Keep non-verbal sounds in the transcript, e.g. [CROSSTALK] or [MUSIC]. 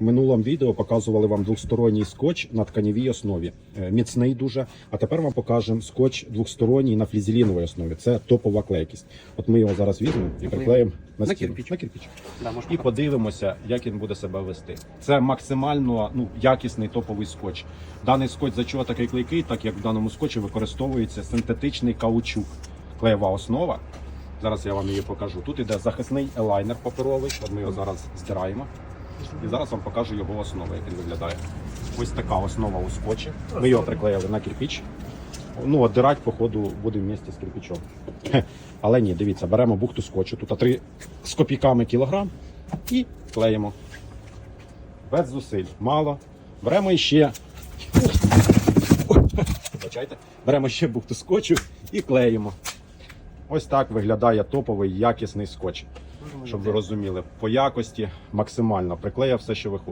В минулому відео показували вам двосторонній скотч на тканівій основі. Е, Міцний дуже. А тепер вам покажемо скотч двосторонній на флізеліновій основі. Це топова клейкість. От ми його зараз візьмемо і приклеїмо на, стіну. На кирпич. Да, І подивимося, як він буде себе вести. Це максимально ну, якісний топовий скотч. Даний скотч за чого такий клейкий, так як в даному скотчі використовується синтетичний каучук. Клеєва основа. Зараз я вам її покажу. Тут іде захисний елайнер паперовий. От ми його зараз здираємо. І зараз вам покажу його основу, як він виглядає. Ось така основа у скотчі. Ми його приклеїли на кирпіч. Ну, от походу, буде в місті з кирпичом. [LAUGHS] Але ні, дивіться, беремо бухту скотчу. Тут 3 з копійками кілограм і клеїмо. Без зусиль. Мало. Беремо іще. Вибачайте. Беремо ще бухту скотчу і клеїмо. Ось так виглядає топовий якісний скотч. Щоб ви розуміли, по якості максимально приклеїв все, що ви хочете.